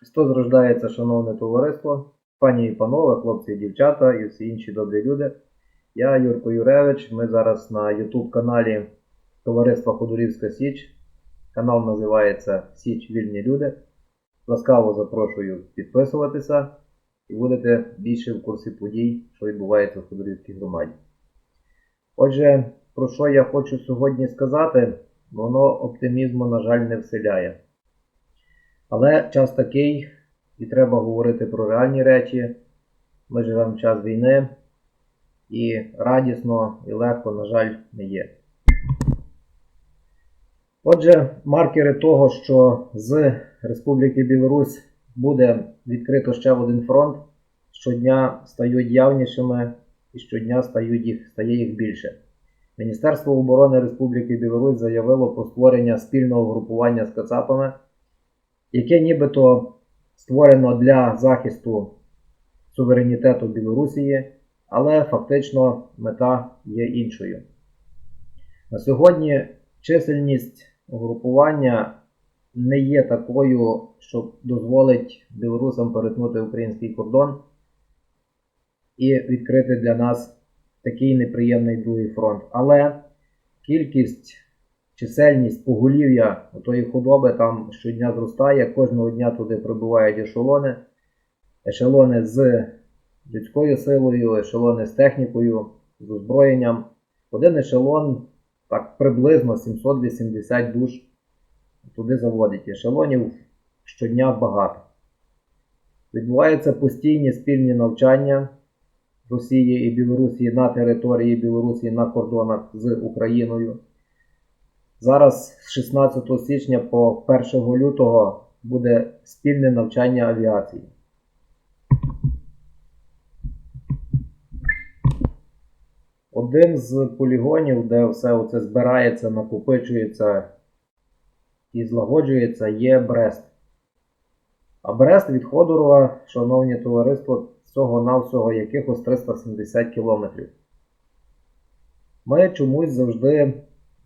Христос рождається, шановне товариство, пані і панове, хлопці і дівчата і всі інші добрі люди. Я Юрко Юревич. Ми зараз на YouTube каналі Товариства Ходорівська Січ. Канал називається Січ Вільні Люди. Ласкаво запрошую підписуватися і будете більше в курсі подій, що відбувається в Ходорівській громаді. Отже, про що я хочу сьогодні сказати, воно оптимізму, на жаль, не вселяє. Але час такий, і треба говорити про реальні речі. Ми живемо в час війни, і радісно і легко, на жаль, не є. Отже, маркери того, що з Республіки Білорусь буде відкрито ще один фронт, щодня стають явнішими і щодня стають їх, стає їх більше. Міністерство оборони Республіки Білорусь заявило про створення спільного групування з Кацапами яке нібито створено для захисту суверенітету Білорусії, але фактично мета є іншою. На сьогодні чисельність угрупування не є такою, що дозволить білорусам перетнути український кордон і відкрити для нас такий неприємний другий фронт. Але кількість чисельність поголів'я тої худоби там щодня зростає, кожного дня туди прибувають ешелони, ешелони з людською силою, ешелони з технікою, з озброєнням. Один ешелон так приблизно 780 душ туди заводить. Ешелонів щодня багато. Відбуваються постійні спільні навчання Росії і Білорусі на території Білорусі на кордонах з Україною. Зараз з 16 січня по 1 лютого буде спільне навчання авіації. Один з полігонів, де все це збирається, накопичується і злагоджується, є Брест. А Брест від Ходорова, шановні товариство, всього-навсього якихось 370 кілометрів. Ми чомусь завжди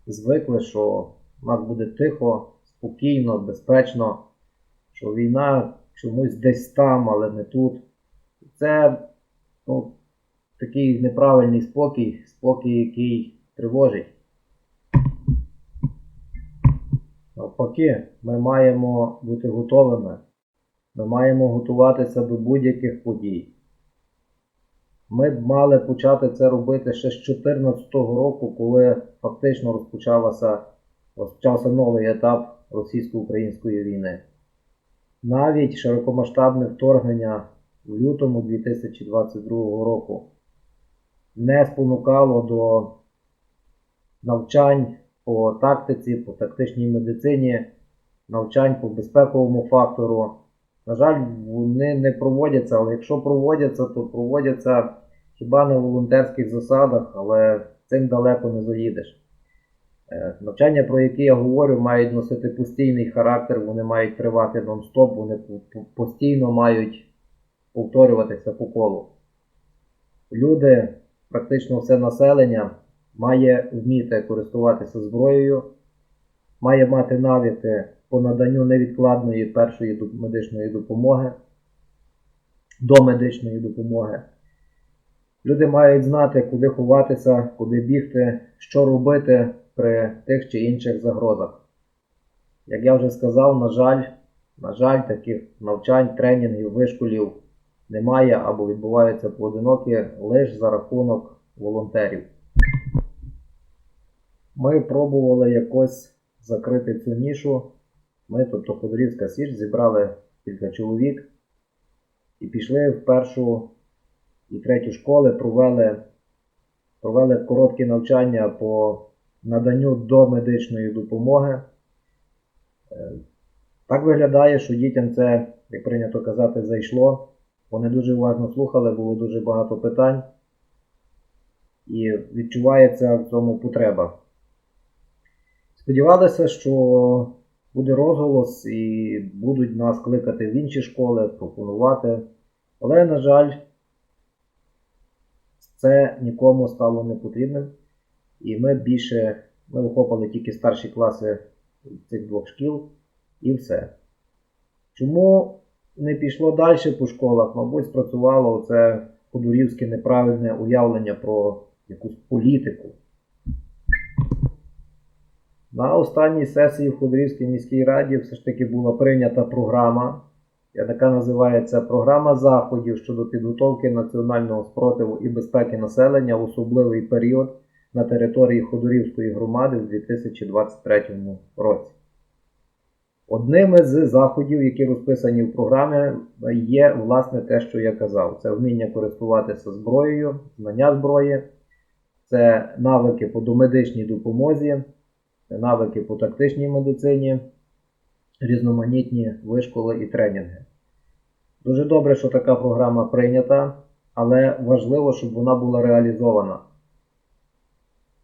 звикли, що в нас буде тихо, спокійно, безпечно, що війна чомусь десь там, але не тут. Це ну, такий неправильний спокій, спокій, який тривожить. Навпаки, ми маємо бути готовими. Ми маємо готуватися до будь-яких подій. Ми б мали почати це робити ще з 2014 року, коли фактично розпочався, розпочався новий етап російсько-української війни. Навіть широкомасштабне вторгнення в лютому 2022 року не спонукало до навчань по тактиці, по тактичній медицині, навчань по безпековому фактору. На жаль, вони не проводяться, але якщо проводяться, то проводяться хіба на волонтерських засадах, але цим далеко не заїдеш. Е, Навчання, про які я говорю, мають носити постійний характер, вони мають тривати нон-стоп, вони постійно мають повторюватися по колу. Люди, практично все населення, має вміти користуватися зброєю, має мати навики по наданню невідкладної першої медичної допомоги до медичної допомоги. Люди мають знати, куди ховатися, куди бігти, що робити при тих чи інших загрозах. Як я вже сказав, на жаль, на жаль, таких навчань, тренінгів, вишколів немає або відбуваються поодинокі лише за рахунок волонтерів. Ми пробували якось закрити цю нішу. Ми, тобто Ходорівська Січ, зібрали кілька чоловік і пішли в першу і третю школи, провели, провели короткі навчання по наданню домедичної допомоги. Е, Так виглядає, що дітям це, як прийнято казати, зайшло. Вони дуже уважно слухали, було дуже багато питань. І відчувається в цьому потреба. Сподівалися, що буде розголос і будуть нас кликати в інші школи, пропонувати. Але, на жаль, це нікому стало не потрібним. І ми більше ми охопили тільки старші класи цих двох шкіл і все. Чому не пішло далі по школах, мабуть, спрацювало це ходурівське неправильне уявлення про якусь політику. На останній сесії в Ходорівській міській раді все ж таки була прийнята програма, яка називається Програма заходів щодо підготовки національного спротиву і безпеки населення в особливий період на території Ходорівської громади в 2023 році. Одним із заходів, які розписані в програмі, є власне те, що я казав: це вміння користуватися зброєю, знання зброї, це навики по домедичній допомозі, навики по тактичній медицині, різноманітні вишколи і тренінги. Дуже добре, що така програма прийнята, але важливо, щоб вона була реалізована.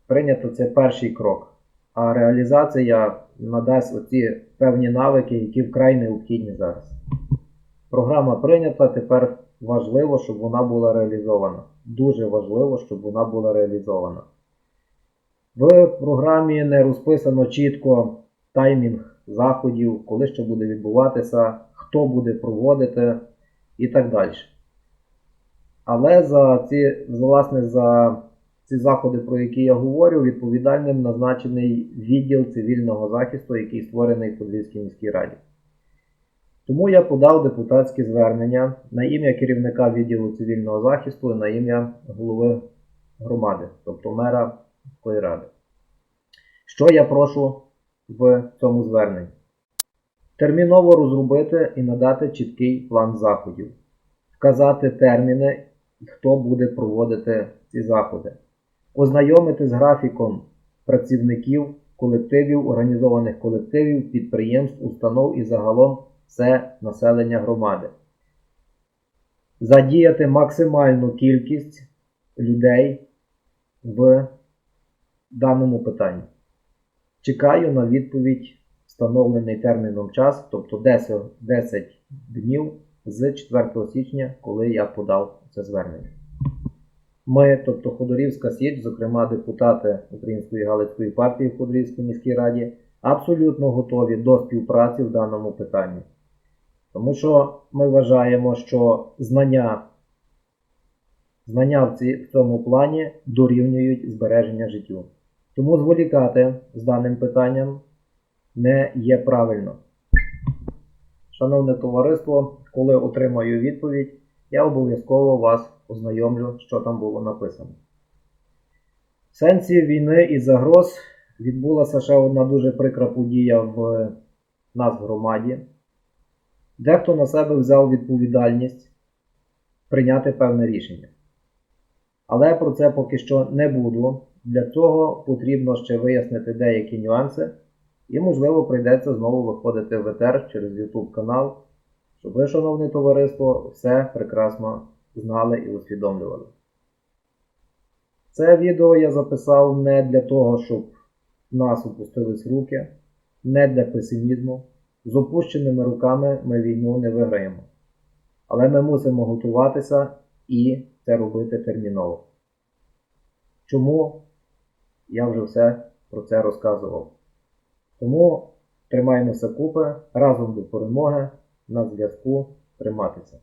Прийнято це перший крок, а реалізація надасть оці певні навики, які вкрай необхідні зараз. Програма прийнята, тепер важливо, щоб вона була реалізована. Дуже важливо, щоб вона була реалізована. В програмі не розписано чітко таймінг заходів, коли що буде відбуватися, хто буде проводити і так далі. Але за ці, власне, за ці заходи, про які я говорю, відповідальним назначений відділ цивільного захисту, який створений в Подвійській міській раді. Тому я подав депутатське звернення на ім'я керівника відділу цивільного захисту і на ім'я голови громади, тобто мера міської ради. Що я прошу в цьому зверненні? Терміново розробити і надати чіткий план заходів, вказати терміни, хто буде проводити ці заходи, ознайомити з графіком працівників, колективів, організованих колективів, підприємств, установ і загалом все населення громади. Задіяти максимальну кількість людей в даному питанні. Чекаю на відповідь встановлений терміном час, тобто 10, 10 днів з 4 січня, коли я подав це звернення. Ми, тобто Ходорівська Січ, зокрема депутати Української Галицької партії в Ходорівській міській раді, абсолютно готові до співпраці в даному питанні. Тому що ми вважаємо, що знання, знання в, цьому плані дорівнюють збереження життю. Тому зволікати з даним питанням не є правильно. Шановне товариство, коли отримаю відповідь, я обов'язково вас ознайомлю, що там було написано. В сенсі війни і загроз відбулася ще одна дуже прикра подія в нас в громаді. Дехто на себе взяв відповідальність прийняти певне рішення. Але про це поки що не буду. Для цього потрібно ще вияснити деякі нюанси, і, можливо, прийдеться знову виходити в етер через YouTube канал, щоб ви, шановне товариство, все прекрасно знали і усвідомлювали. Це відео я записав не для того, щоб в нас опустились руки, не для песимізму. З опущеними руками ми війну не виграємо. Але ми мусимо готуватися і це робити терміново. Чому? Я вже все про це розказував. Тому тримаємося купи разом до перемоги на зв'язку триматися.